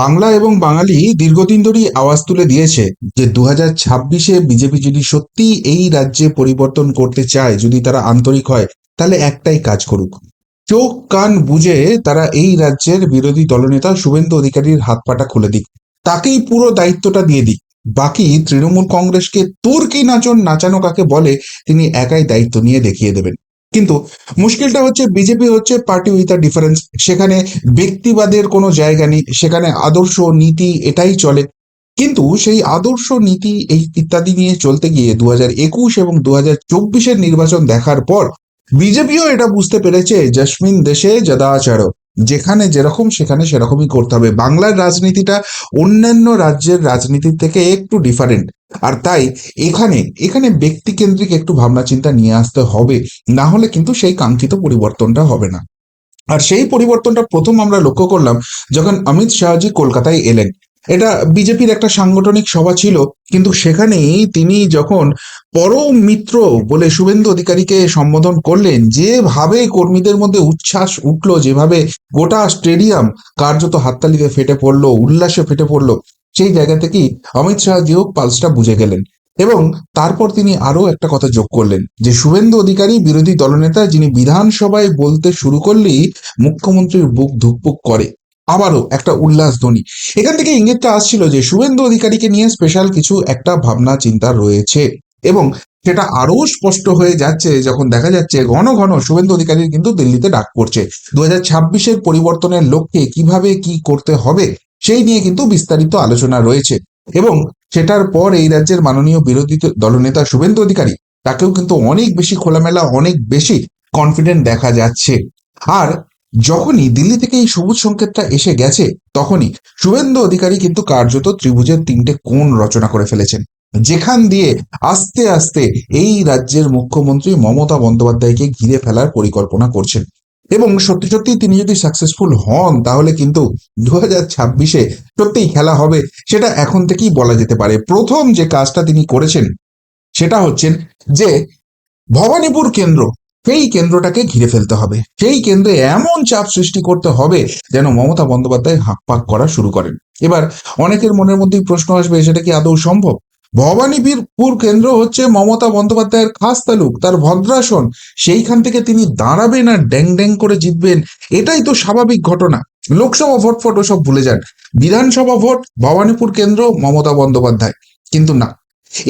বাংলা এবং বাঙালি দীর্ঘদিন ধরেই আওয়াজ তুলে দিয়েছে যে দু হাজার ছাব্বিশে বিজেপি যদি সত্যি এই রাজ্যে পরিবর্তন করতে চায়, যদি তারা আন্তরিক হয়, তাহলে একটাই কাজ করুক। চোখ, কান বুঝে তারা এই রাজ্যের বিরোধী দলনেতা শুভেন্দু অধিকারীর হাত পাটা খুলে দিক। তাকেই পুরো দায়িত্বটা দিয়ে দিক। বাকি তৃণমূল কংগ্রেসকে তোর কি নাচন নাচানো কাকে বলে, তিনি একাই দায়িত্ব নিয়ে দেখিয়ে দেবেন। কিন্তু মুশকিলটা হচ্ছে বিজেপি হচ্ছে পার্টি উইথ আ ডিফারেন্স সেখানে ব্যক্তিবাদের কোনো জায়গা নেই, সেখানে আদর্শ নীতি এটাই চলে। কিন্তু সেই আদর্শ নীতি এই ইত্যাদি নিয়ে চলতে গিয়ে দু হাজার একুশ এবং দু হাজার চব্বিশের নির্বাচন দেখার পর বিজেপিও এটা বুঝতে পেরেছে, জসমিন দেশে যদাচার যেখানে যেরকম সেখানে সেরকমই করতে হবে। বাংলার রাজনীতিটা অন্যান্য রাজ্যের রাজনীতির থেকে একটু ডিফারেন্ট আর তাই এখানে এখানে ব্যক্তিকেন্দ্রিক একটু ভাবনা চিন্তা নিয়ে আসতে হবে। না হলে কিন্তু সেই কাঙ্ক্ষিত পরিবর্তনটা হবে না। আর সেই পরিবর্তনটা প্রথম আমরা লক্ষ্য করলাম যখন অমিত শাহজি কলকাতায় এলেন। এটা বিজেপির একটা সাংগঠনিক সভা ছিল, কিন্তু সেখানেই তিনি যখন পরম মিত্র বলে শুভেন্দু অধিকারীকে সম্বোধন করলেন, যেভাবে কর্মীদের মধ্যে উচ্ছ্বাস উঠল, যেভাবে গোটা স্টেডিয়াম কার্যত হাততালিতে ফেটে পড়ল, উল্লাসে ফেটে পড়ল, সেই জায়গা থেকেই অমিত শাহ শাহজিও পালসটা বুঝে গেলেন। এবং তারপর তিনি আরও একটা কথা যোগ করলেন, যে শুভেন্দু অধিকারী বিরোধী দলনেতা যিনি বিধানসভায় বলতে শুরু করলেই মুখ্যমন্ত্রীর বুক ধুকপুক করে। আবারও একটা উল্লাস ধ্বনি। এখান থেকে ইঙ্গিতটা আসছিল যে শুভেন্দু অধিকারীকে নিয়ে স্পেশাল কিছু একটা ভাবনা চিন্তা রয়েছে এবং সেটা আরও স্পষ্ট হয়ে যাচ্ছে যখন দেখা যাচ্ছে ঘন ঘন শুভেন্দু অধিকারীর কিন্তু দিল্লিতে ডাক পড়ছে দু হাজার ছাব্বিশের পরিবর্তনের লক্ষ্যে কীভাবে কি করতে হবে সেই নিয়ে কিন্তু বিস্তারিত আলোচনা রয়েছে এবং সেটার পর এই রাজ্যের মাননীয় বিরোধী দলনেতা শুভেন্দু অধিকারী, তাকেও কিন্তু অনেক বেশি খোলামেলা, অনেক বেশি কনফিডেন্ট দেখা যাচ্ছে। আর যখনই দিল্লি থেকে এই সবুজ সংকেতটা এসে গেছে, তখনই শুভেন্দু অধিকারী কিন্তু কার্যত ত্রিভুজের তিনটে কোণ রচনা করে ফেলেছেন। যেখান দিয়ে আস্তে আস্তে এই রাজ্যের মুখ্যমন্ত্রী মমতা বন্দ্যোপাধ্যায়কে ঘিরে ফেলার পরিকল্পনা করছেন। এবং সত্যি সত্যি তিনি যদি সাকসেসফুল হন, তাহলে কিন্তু দু হাজার ছাব্বিশে সত্যিই খেলা হবে, সেটা এখন থেকেই বলা যেতে পারে। প্রথম যে কাজটা তিনি করেছেন, সেটা হচ্ছেন যে ভবানীপুর কেন্দ্র সেই কেন্দ্রটাকে ঘিরে ফেলতে হবে। সেই কেন্দ্রে এমন চাপ সৃষ্টি করতে হবে যেন মমতা বন্দ্যোপাধ্যায় হাঁক পাক করা শুরু করেন। এবার অনেকের মনের মধ্যেই প্রশ্ন আসবে, সেটা কি আদৌ সম্ভব? ভবানীপুর কেন্দ্র হচ্ছে মমতা বন্দ্যোপাধ্যায়ের খাস তালুক, তার ভদ্রাসন। সেইখান থেকে তিনি দাঁড়াবেন আর ড্যাং ড্যাং করে জিতবেন, এটাই তো স্বাভাবিক ঘটনা। লোকসভা ভোট ফট সব ভুলে যান। বিধানসভা ভোট ভবানীপুর কেন্দ্র মমতা বন্দ্যোপাধ্যায়। কিন্তু না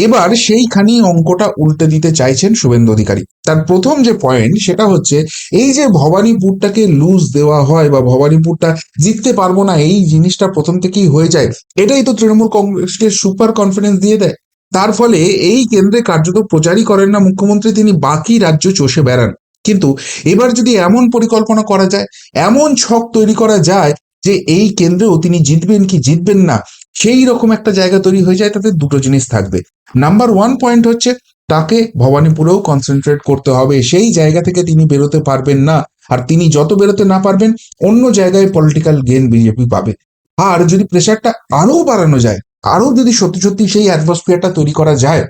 এবার সেইখানেই অঙ্কটা উল্টে দিতে চাইছেন শুভেন্দু অধিকারী। তার প্রথম যে পয়েন্ট সেটা হচ্ছে, এই যে ভবানীপুরটাকে লুজ দেওয়া হয় বা ভবানীপুরটা জিততে পারব না, এই জিনিসটা প্রথম থেকেই হয়ে যায়, এটাই তো তৃণমূল কংগ্রেসকে সুপার কনফিডেন্স দিয়ে দেয়। তার ফলে এই কেন্দ্রে কার্যত প্রচারই করেন না মুখ্যমন্ত্রী, তিনি বাকি রাজ্য চষে বেড়ান। কিন্তু এবার যদি এমন পরিকল্পনা করা যায়, এমন ছক তৈরি করা যায় যে এই কেন্দ্রেও তিনি জিতবেন কি জিতবেন না সেই রকম একটা জায়গা তৈরি হয়ে যায়, তাতে দুটো জিনিস থাকবে। নাম্বার ওয়ান পয়েন্ট হচ্ছে, তাকে ভবানীপুরেও কনসেন্ট্রেট করতে হবে। সেই জায়গা থেকে তিনি বেরোতে পারবেন না। আর তিনি যত বেরোতে না পারবেন, অন্য জায়গায় পলিটিক্যাল গেন বিজেপি পাবে। আর যদি প্রেশারটা আরও বাড়ানো যায় আরও যদি সত্যি সত্যি সেই অ্যাটমসফিয়ারটা তৈরি করা যায়,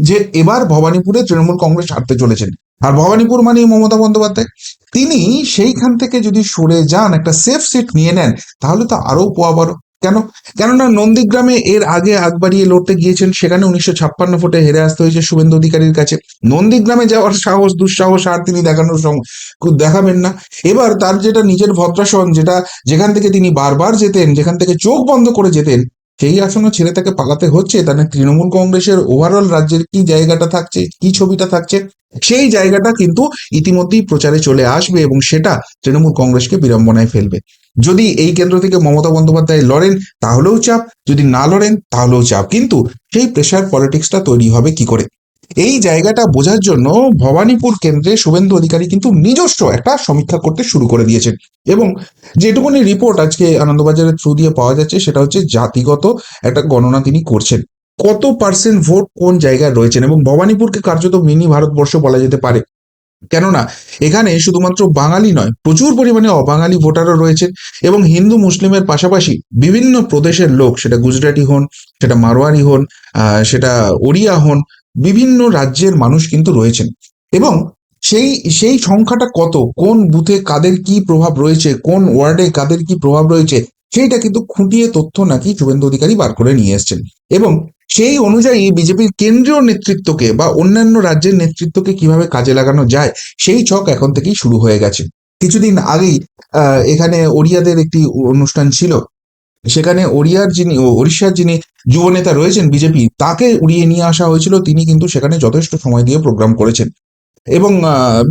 যে এবার ভবানীপুরে তৃণমূল কংগ্রেস হারতে চলেছেন। আর ভবানীপুর মানে মমতা বন্দ্যোপাধ্যায়। তিনি সেইখান থেকে যদি সরে যান, একটা সেফ সিট নিয়ে নেন, তাহলে তো আরও পোয়া বড় কেন? কেননা নন্দীগ্রামে এর আগে আগ বাড়িয়ে লড়তে গিয়েছেন, সেখানে উনিশশো ছাপ্পান্ন ফুটে হেরে আসতে হয়েছে শুভেন্দু অধিকারীর কাছে। নন্দীগ্রামে যাওয়ার সাহস, দুঃসাহস আর তিনি দেখানোর দেখাবেন না। এবার তার যেটা নিজের ভদ্রাসন, যেটা যেখান থেকে তিনি বারবার যেতেন, যেখান থেকে চোখ বন্ধ করে যেতেন, সেই আসনে ছেড়ে তাকে পালাতে হচ্ছে। তাহলে তৃণমূল কংগ্রেসের ওভারঅল রাজ্যের কি জায়গাটা থাকছে, কি ছবিটা থাকছে, সেই জায়গাটা কিন্তু ইতিমধ্যেই প্রচারে চলে আসবে এবং সেটা তৃণমূল কংগ্রেসকে বিড়ম্বনায় ফেলবে। যদি এই কেন্দ্র থেকে মমতা বন্দ্যোপাধ্যায় লড়েন, তাহলেও চাপ। যদি না লড়েন, তাহলেও চাপ। কিন্তু সেই প্রেশার পলিটিক্সটা তৈরি হবে কি করে? এই জায়গাটা বোঝার জন্য ভবানীপুর কেন্দ্রে শুভেন্দু অধিকারী কিন্তু নিজস্ব একটা সমীক্ষা করতে শুরু করে দিয়েছেন। এবং যেটুকুনি রিপোর্ট আজকে আনন্দবাজারের থ্রু দিয়ে পাওয়া যাচ্ছে, সেটা হচ্ছে জাতিগত একটা গণনা তিনি করছেন। কত পার্সেন্ট ভোট কোন জায়গায় রয়েছেন? এবং ভবানীপুরকে কার্যত মিনি ভারতবর্ষ বলা যেতে পারে। কেননা এখানে শুধুমাত্র বাঙালি নয়, প্রচুর পরিমাণে অবাঙালি ভোটারও রয়েছেন এবং হিন্দু মুসলিমের পাশাপাশি বিভিন্ন প্রদেশের লোক, সেটা গুজরাটি হন, সেটা মারোয়ারি হন সেটা ওড়িয়া হন, বিভিন্ন রাজ্যের মানুষ কিন্তু রয়েছেন। এবং সেই সেই সংখ্যাটা কত? কোন বুথে কাদের কি প্রভাব রয়েছে? কোন ওয়ার্ডে কাদের কি প্রভাব রয়েছে? সেইটা কিন্তু খুঁটিয়ে তথ্য নাকি শুভেন্দু অধিকারী বার করে নিয়ে এসছেন। এবং সেই অনুযায়ী বিজেপির কেন্দ্রীয় নেতৃত্বকে বা অন্যান্য রাজ্যের নেতৃত্বকে কীভাবে কাজে লাগানো যায়, সেই ছক এখন থেকেই শুরু হয়ে গেছে। কিছুদিন আগেই এখানে ওড়িয়াদের একটি অনুষ্ঠান ছিল। সেখানে ওড়িয়ার যিনি ওড়িশার যিনি যুবনেতা রয়েছেন বিজেপি, তাকে উড়িয়ে নিয়ে আসা হয়েছিল। তিনি কিন্তু সেখানে যথেষ্ট সময় দিয়ে প্রোগ্রাম করেছেন।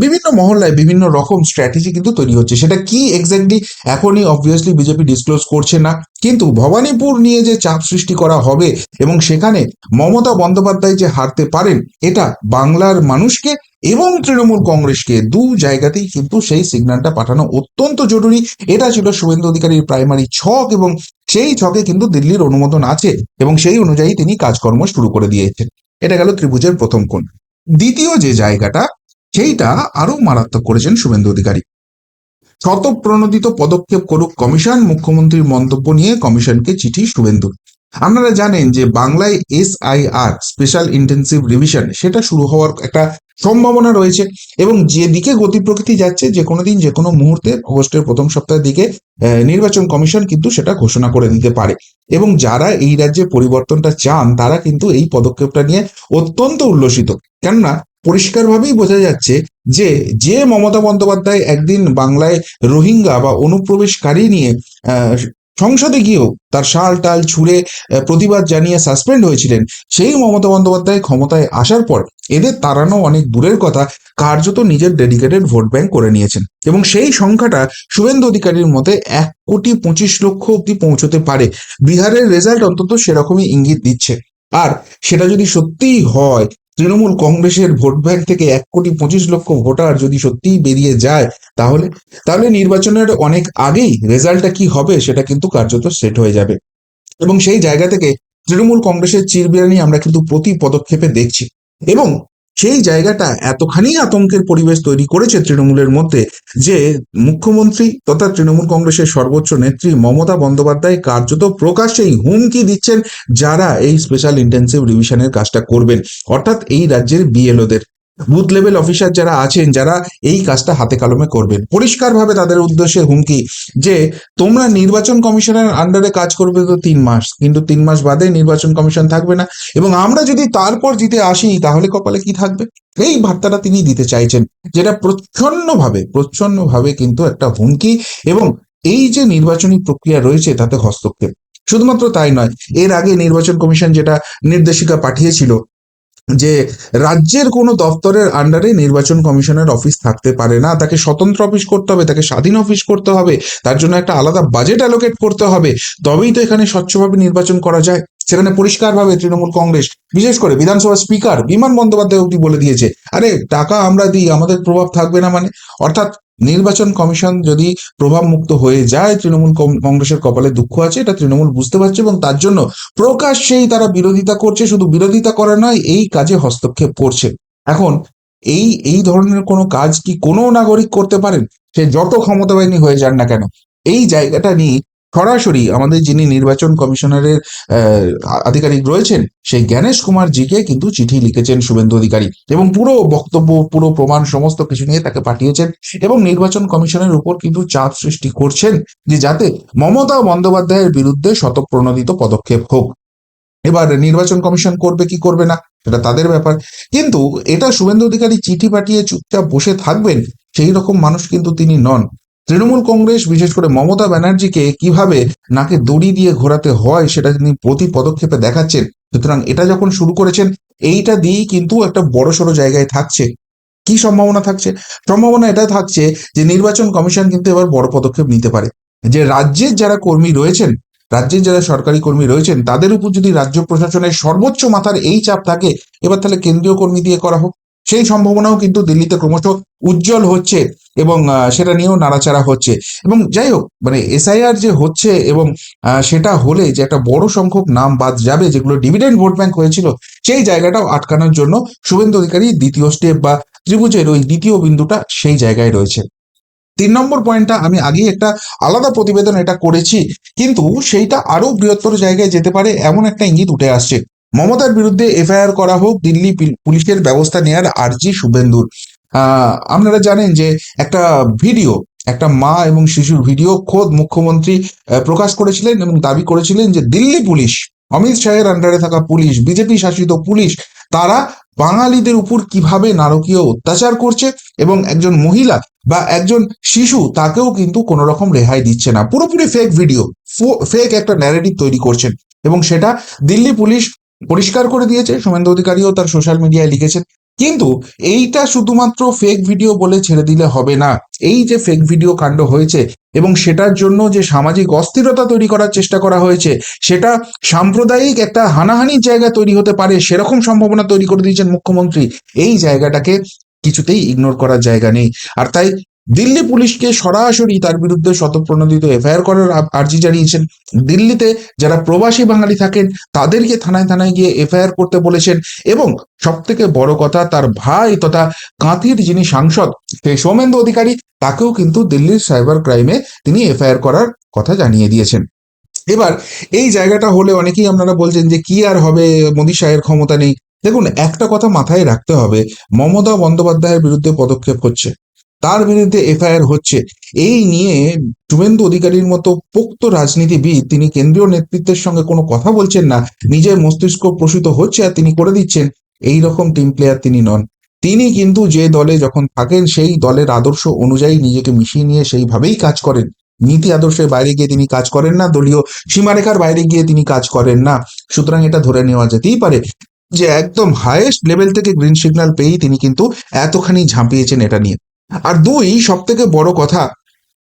বিভিন্ন মহল্লায় বিভিন্ন রকম স্ট্র্যাটেজি কিন্তু তৈরি হচ্ছে। সেটা কি এক্স্যাক্টলি এখনই অবভিয়াসলি বিজেপি ডিসক্লোজ করছে না, কিন্তু ভবানীপুর নিয়ে যে চাপ সৃষ্টি করা হবে এবং সেখানে মমতা বন্দ্যোপাধ্যায় যে হারতে পারেন, এটা বাংলার মানুষকে এবং তৃণমূল কংগ্রেসকে দু জায়গাতেই কিন্তু সেই সিগন্যালটা পাঠানো অত্যন্ত জরুরি। এটা ছিল শুভেন্দু অধিকারীর প্রাইমারি ছক এবং সেই ছকে কিন্তু দিল্লির অনুমোদন আছে এবং সেই অনুযায়ী তিনি কাজকর্ম শুরু করে দিয়েছেন। এটা গেল ত্রিভুজের প্রথম কোণ। দ্বিতীয় যে জায়গাটা সেইটা আরও মারাত্মক করেছেন শুভেন্দু অধিকারী। শতপ্রণোদিত পদক্ষেপ করুক কমিশন, মুখ্যমন্ত্রীর মন্তব্য নিয়ে কমিশনকে চিঠি শুভেন্দু। আপনারা জানেন যে বাংলায় S R special intensive revision, সেটা শুরু হওয়ার একটা সম্ভাবনা রয়েছে এবং যেদিকে গতি প্রকৃতি যাচ্ছে, যে কোনো দিন, যে কোনো মুহূর্তে অগস্টের প্রথম সপ্তাহের দিকে নির্বাচন কমিশন কিন্তু সেটা ঘোষণা করে দিতে পারে। এবং যারা এই রাজ্যে পরিবর্তনটা চান, তারা কিন্তু এই পদক্ষেপটা নিয়ে অত্যন্ত উল্লসিত। কেননা পরিষ্কারভাবেই বোঝা যাচ্ছে যে যে মমতা বন্দ্যোপাধ্যায় একদিন বাংলায় রোহিঙ্গা বা অনুপ্রবেশকারী নিয়ে সংসদে গিয়েও তার শাল, টাল, ছুঁড়ে প্রতিবাদ জানিয়ে সাসপেন্ড হয়েছিলেন, সেই মমতা বন্দ্যোপাধ্যায় ক্ষমতায় আসার পর এদের তাড়ানো অনেক দূরের কথা, কার্যত নিজের ডেডিকেটেড ভোট ব্যাংক করে নিয়েছেন। এবং সেই সংখ্যাটা শুভেন্দু অধিকারীর মতে এক কোটি পঁচিশ লক্ষ অব্দি পৌঁছতে পারে। বিহারের রেজাল্ট অন্তত সেরকমই ইঙ্গিত দিচ্ছে। আর সেটা যদি সত্যিই হয় তৃণমূল কংগ্রেসের ভোট ব্যাংক থেকে এক কোটি পঁচিশ লক্ষ ভোটার যদি সত্যিই বেরিয়ে যায়, তাহলে তাহলে নির্বাচনের অনেক আগেই রেজাল্টটা কি হবে সেটা কিন্তু কার্যত সেট হয়ে যাবে। এবং সেই জায়গা থেকে তৃণমূল কংগ্রেসের চিরবিরানি আমরা কিন্তু প্রতি পদক্ষেপে দেখছি। এবং সেই জায়গাটা এতখানি আতঙ্কের পরিবেশ তৈরি করেছে তৃণমূলের মধ্যে যে মুখ্যমন্ত্রী তথা তৃণমূল কংগ্রেসের সর্বোচ্চ নেত্রী মমতা বন্দ্যোপাধ্যায় কার্যত প্রকাশ্যেই হুমকি দিচ্ছেন যারা এই স্পেশাল ইন্টেন্সিভ রিভিশনের কাজটা করবেন। অর্থাৎ এই রাজ্যের বিএলওদের বুথ লেভেল অফিসার যারা আছেন, যারা এই কাজটা হাতে কলমে করবেন, পরিষ্কারভাবে তাদের উদ্দেশ্যে হুমকি যে তোমরা নির্বাচন কমিশনের আন্ডারে কাজ করবে তো তিন মাস, কিন্তু তিন মাস বাদে নির্বাচন কমিশন থাকবে না। এবং আমরা যদি তারপর জিতে আসি, তাহলে কপালে কি থাকবে? এই বার্তাটা তিনি দিতে চাইছেন, যেটা প্রচ্ছন্নভাবে প্রচ্ছন্নভাবে কিন্তু একটা হুমকি এবং এই যে নির্বাচনী প্রক্রিয়া রয়েছে, তাতে হস্তক্ষেপ। শুধুমাত্র তাই নয়, এর আগে নির্বাচন কমিশন যেটা নির্দেশিকা পাঠিয়েছিল যে রাজ্যের কোনো দপ্তরের আন্ডারে নির্বাচন কমিশনের অফিস থাকতে পারে না, তাকে স্বতন্ত্র অফিস করতে হবে, তাকে স্বাধীন অফিস করতে হবে, তার জন্য একটা আলাদা বাজেট অ্যালোকেট করতে হবে, তবেই তো এখানে স্বচ্ছভাবে নির্বাচন করা যায়। সেখানে পরিষ্কারভাবে তৃণমূল কংগ্রেস, বিশেষ করে বিধানসভা স্পিকার বিমান বন্দ্যোপাধ্যায় অব্দি বলে দিয়েছে, আরে টাকা আমরা দিই, আমাদের প্রভাব থাকবে না মানে। অর্থাৎ নির্বাচন কমিশন যদি প্রভাব মুক্ত হয়ে যায়, তৃণমূল কংগ্রেসের কপালে দুঃখ আছে, এটা তৃণমূল বুঝতে পারছে এবং তার জন্য প্রকাশ্যেই তারা বিরোধিতা করছে, শুধু বিরোধিতা করা নয়, এই কাজে হস্তক্ষেপ করছে। এখন এই এই ধরনের কোনো কাজ কি কোনো নাগরিক করতে পারেন? সে যত ক্ষমতাবাহিনী হয়ে যান না কেন, এই জায়গাটা নিয়ে সরাসরি আমাদের যিনি নির্বাচন কমিশনারের আধিকারিক রয়েছেন, সেই জ্ঞানেশ কুমার জিকে কিন্তু চিঠি লিখেছেন শুভেন্দু অধিকারী এবং পুরো বক্তব্য, পুরো প্রমাণ সমস্ত কিছু নিয়ে তাকে পাঠিয়েছেন এবং নির্বাচন কমিশনের উপর কিন্তু চাপ সৃষ্টি করছেন যে যাতে মমতা বন্দ্যোপাধ্যায়ের বিরুদ্ধে শতপ্রণোদিত পদক্ষেপ হোক। এবার নির্বাচন কমিশন করবে কি করবে না, সেটা তাদের ব্যাপার। কিন্তু এটা শুভেন্দু অধিকারী চিঠি পাঠিয়ে চুপচাপ বসে থাকবেন, সেই রকম মানুষ কিন্তু তিনি নন। তৃণমূল কংগ্রেস, বিশেষ করে মমতা ব্যানার্জিকে কীভাবে নাকে দড়ি দিয়ে ঘোরাতে হয়, সেটা তিনি প্রতি পদক্ষেপে দেখাচ্ছেন। সুতরাং এটা যখন শুরু করেছেন, এইটা দিয়েই কিন্তু একটা বড়সড় জায়গায় থাকছে। কি সম্ভাবনা থাকছে? সম্ভাবনা এটা থাকছে যে নির্বাচন কমিশন কিন্তু এবার বড় পদক্ষেপ নিতে পারে। যে রাজ্যের যারা কর্মী রয়েছেন, রাজ্যের যারা সরকারি কর্মী রয়েছেন, তাদের উপর যদি রাজ্য প্রশাসনের সর্বোচ্চ মাথার এই চাপ থাকে, এবার তাহলে কেন্দ্রীয় কর্মী দিয়ে করা হোক। সেই সম্ভাবনাও কিন্তু দিল্লিতে ক্রমশ উজ্জ্বল হচ্ছে এবং সেটা নিয়েও নাড়াচাড়া হচ্ছে। এবং যাই হোক মানে এসআইআর যে হচ্ছে এবং সেটা হলে যে একটা বড় সংখ্যক নাম বাদ যাবে, যেগুলো ডিভিডেন্ড ভোট ব্যাংক হয়েছিল, সেই জায়গাটাও আটকানোর জন্য শুভেন্দু অধিকারী দ্বিতীয় স্টেপ বা ত্রিভুজের ওই দ্বিতীয় বিন্দুটা সেই জায়গায় রয়েছে। তিন নম্বর পয়েন্টটা আমি আগেই একটা আলাদা প্রতিবেদন এটা করেছি, কিন্তু সেইটা আরও বৃহত্তর জায়গায় যেতে পারে এমন একটা ইঙ্গিত উঠে আসছে। মমতার বিরুদ্ধে এফআইআর করা হোক, দিল্লি পুলিশের ব্যবস্থা নেওয়ার আর্জি শুভেন্দুর। আপনারা জানেন যে একটা ভিডিও, একটা মা এবং শিশুর ভিডিও খোদ মুখ্যমন্ত্রী প্রকাশ করেছিলেন এবং দাবি করেছিলেন যে দিল্লি পুলিশ, অমিত শাহের আন্ডারে থাকা পুলিশ, বিজেপি শাসিত পুলিশ, তারা বাঙালিদের উপর কীভাবে নারকীয় অত্যাচার করছে এবং একজন মহিলা বা একজন শিশু তাকেও কিন্তু কোনো রকম রেহাই দিচ্ছে না। পুরোপুরি ফেক ভিডিও ফেক একটা ন্যারেটিভ তৈরি করছেন এবং সেটা দিল্লি পুলিশ পরিষ্কার করে দিয়েছে সোমেন্দ্র অধিকারীও তার সোশ্যাল মিডিয়ায় লিখেছেন। কিন্তু এইটা শুধুমাত্র ফেক ভিডিও বলে ছেড়ে দিলে হবে না। এই যে ফেক ভিডিও কাণ্ড হয়েছে এবং সেটার জন্য যে সামাজিক অস্থিরতা তৈরি করার চেষ্টা করা হয়েছে, সেটা সাম্প্রদায়িক একটা হানাহানির জায়গা তৈরি হতে পারে, সেরকম সম্ভাবনা তৈরি করে দিয়েছেন মুখ্যমন্ত্রী। এই জায়গাটাকে কিছুতেই ইগনোর করার জায়গা নেই। আর তাই দিল্লি পুলিশকে সরাসরি তার বিরুদ্ধে শতপ্রণোদিত এফআইআর করার আর্জি জানিয়েছেন। দিল্লিতে যারা প্রবাসী বাঙালি থাকেন, তাদেরকে থানায় থানায় গিয়ে এফআইআর করতে বলেছেন এবং সব থেকে বড় কথা, তার ভাই তথা কাঁথির যিনি সাংসদ, সেই সৌমেন্দু অধিকারী, তাকেও কিন্তু দিল্লির সাইবার ক্রাইমে তিনি এফআইআর করার কথা জানিয়ে দিয়েছেন। এবার, এই জায়গাটা হলে অনেকেই আপনারা বলছেন যে কি আর হবে, মোদী শাহের ক্ষমতা নেই। দেখুন, একটা কথা মাথায় রাখতে হবে, মমতা বন্দ্যোপাধ্যায়ের বিরুদ্ধে পদক্ষেপ হচ্ছে। তার বিরুদ্ধে এফআইআর হচ্ছে। এই নিয়ে শুভেন্দু অধিকারীর মতো পোক্ত রাজনীতিবিদ তিনি কেন্দ্রীয় নেতৃত্বের সঙ্গে কোনো কথা বলছেন না, নিজের মস্তিষ্ক প্রসূত হচ্ছে আর তিনি করে দিচ্ছেন, এই রকম টিম প্লেয়ার তিনি নন। তিনি কিন্তু যে দলে যখন থাকেন, সেই দলের আদর্শ অনুযায়ী নিজেকে মিশিয়ে নিয়ে সেইভাবেই কাজ করেন। নীতি আদর্শের বাইরে গিয়ে তিনি কাজ করেন না, দলীয় সীমারেখার বাইরে গিয়ে তিনি কাজ করেন না। সুতরাং এটা ধরে নেওয়া যেতেই পারে যে একদম হাইয়েস্ট লেভেল থেকে গ্রিন সিগন্যাল পেয়েই তিনি কিন্তু এতখানি ঝাঁপিয়েছেন এটা নিয়ে। আর দুই সব থেকে বড় কথা,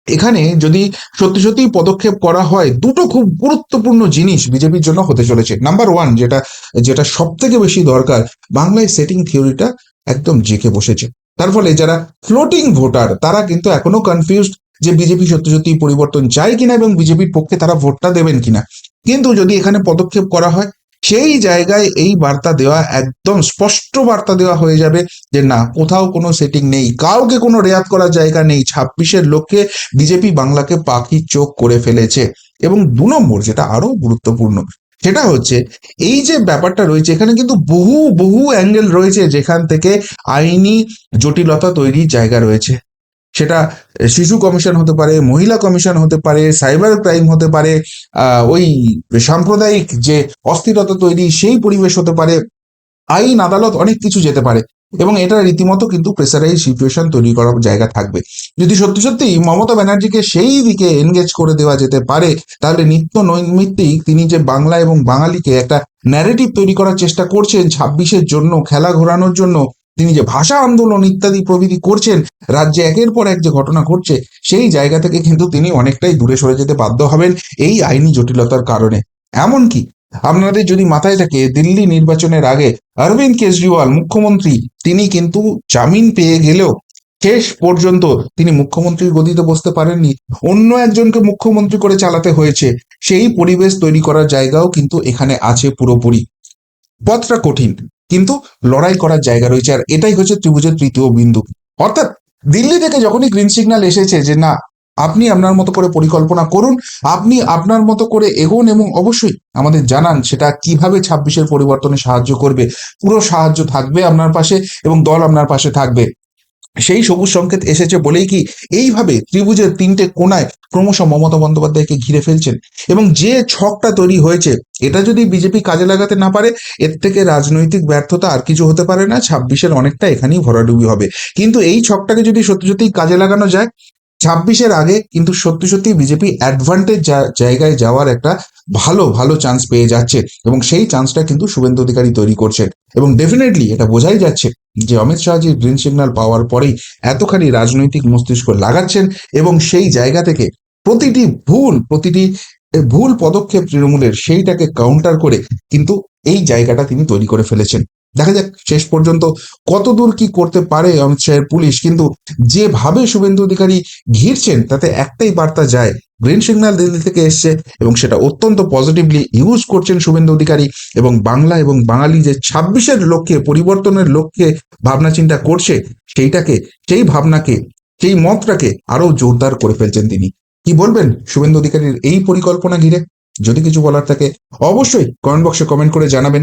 এখানে যদি সত্যি সত্যি পদক্ষেপ করা হয়, দুটো খুব গুরুত্বপূর্ণ জিনিস বিজেপির জন্য হতে চলেছে। নাম্বার ওয়ান যেটা যেটা সব থেকে বেশি দরকার, বাংলায় সেটিং থিওরিটা একদম জেকে বসেছে। তার ফলে যারা ফ্লোটিং ভোটার তারা কিন্তু এখনও কনফিউজড যে বিজেপি সত্যি সত্যি পরিবর্তন চায় কিনা এবং বিজেপির পক্ষে তারা ভোটটা দেবেন কিনা। কিন্তু যদি এখানে পদক্ষেপ করা হয় সেই জায়গায় এই বার্তা দেওয়া একদম স্পষ্ট বার্তা দেওয়া হয়ে যাবে যে না, কোথাও কোনো সেটিং নেই। কাউকে কোনো রেয়াত করার জায়গা নেই। ছাব্বিশের লক্ষ্যে বিজেপি বাংলাকে পাখি চোখ করে ফেলেছে। এবং দু নম্বর যেটা আরও গুরুত্বপূর্ণ, সেটা হচ্ছে এই যে ব্যাপারটা রয়েছে, এখানে কিন্তু বহু বহু অ্যাঙ্গেল রয়েছে যেখান থেকে আইনি জটিলতা তৈরির জায়গা রয়েছে। সেটা শিশু কমিশন হতে পারে, মহিলা কমিশন হতে পারে, সাইবার ক্রাইম হতে পারে ওই সাম্প্রদায়িক যে অস্থিরতা তৈরি সেই পরিবেশ হতে পারে, আইন, আদালত অনেক কিছু যেতে পারে এবং এটা রীতিমতো কিন্তু প্রেসারাইজ সিচুয়েশন তৈরি করার জায়গা থাকবে। যদি সত্যি সত্যি মমতা ব্যানার্জিকে সেই দিকে এনগেজ করে দেওয়া যেতে পারে, তাহলে নিত্য নৈমিত্তিক তিনি যে বাংলা এবং বাঙালিকে একটা ন্যারেটিভ তৈরি করার চেষ্টা করছেন ছাব্বিশের জন্য, খেলা ঘোরানোর জন্য তিনি যে ভাষা আন্দোলন ইত্যাদি প্রভৃতি করছেন, রাজ্যে একের পর এক যে ঘটনা ঘটছে, সেই জায়গা থেকে কিন্তু তিনি অনেকটাই দূরে সরে যেতে বাধ্য হবেন এই আইনি জটিলতার কারণে। এমনকি আপনাদের যদি মাথায় থাকে, দিল্লি নির্বাচনের আগে অরবিন্দ কেজরিওয়াল মুখ্যমন্ত্রী, তিনি কিন্তু জামিন পেয়ে গেলেও শেষ পর্যন্ত তিনি মুখ্যমন্ত্রীর গদিতে বসতে পারেননি। অন্য একজনকে মুখ্যমন্ত্রী করে চালাতে হয়েছে, সেই পরিবেশ তৈরি করার জায়গাও কিন্তু এখানে আছে পুরোপুরি। পথটা কঠিন। কিন্তু লড়াই করার জায়গা রয়েছে। আর এটাই হচ্ছে ত্রিভুজের তৃতীয় বিন্দু। অর্থাৎ দিল্লি থেকে যখনই গ্রিন সিগন্যাল এসেছে যে না, আপনি আপনার মতো করে পরিকল্পনা করুন, আপনি আপনার মতো করে এগোন এবং অবশ্যই আমাদের জানান সেটা কীভাবে ছাব্বিশের পরিবর্তনে সাহায্য করবে। পুরো সাহায্য থাকবে আপনার পাশে এবং দল আপনার পাশে থাকবে। সেই সবুজ সংকেত এসেছে বলেই কি এইভাবে ত্রিভুজের তিনটে কোনায় ক্রমশ মমতা বন্দ্যোপাধ্যায়কে ঘিরে ফেলছেন। এবং যে ছকটা তৈরি হয়েছে, এটা যদি বিজেপি কাজে লাগাতে না পারে, এর থেকে রাজনৈতিক ব্যর্থতা আর কিছু হতে পারে না, ছাব্বিশের অনেকটা এখানেই ভরাডুবি হবে। কিন্তু এই ছকটাকে যদি সত্যি সত্যি কাজে লাগানো যায়, ছাব্বিশের আগে কিন্তু সত্যি সত্যি বিজেপি অ্যাডভান্টেজ জায়গায় যাওয়ার একটা ভালো ভালো চান্স পেয়ে যাচ্ছে। এবং সেই চান্সটা কিন্তু শুভেন্দু অধিকারী তৈরি করছেন। এবং ডেফিনেটলি এটা বোঝাই যাচ্ছে যে অমিত শাহজি গ্রিন সিগন্যাল পাওয়ার পরেই এতখানি রাজনৈতিক মস্তিষ্ক লাগাচ্ছেন এবং সেই জায়গা থেকে প্রতিটি ভুল প্রতিটি ভুল পদক্ষেপ তৃণমূলের সেইটাকে কাউন্টার করে কিন্তু এই জায়গাটা তিনি তৈরি করে ফেলেছেন। দেখা যাক শেষ পর্যন্ত কত দূর কি করতে পারে অমিত শাহের পুলিশ। কিন্তু যেভাবে শুভেন্দু অধিকারী ঘিরছেন, তাতে একটাই বার্তা যায়, গ্রিন সিগন্যাল দিল্লি থেকে এসছে এবং সেটা অত্যন্ত পজিটিভলি ইউজ করছেন শুভেন্দু অধিকারী এবং বাংলা এবং বাঙালি যে ছাব্বিশের লক্ষ্যে, পরিবর্তনের লক্ষ্যে ভাবনা চিন্তা করছে, সেইটাকে, সেই ভাবনাকে, সেই মতটাকে আরও জোরদার করে ফেলছেন তিনি। কি বলবেন শুভেন্দু অধিকারীর এই পরিকল্পনা ঘিরে? যদি কিছু বলার থাকে, অবশ্যই কমেন্ট বক্সে কমেন্ট করে জানাবেন।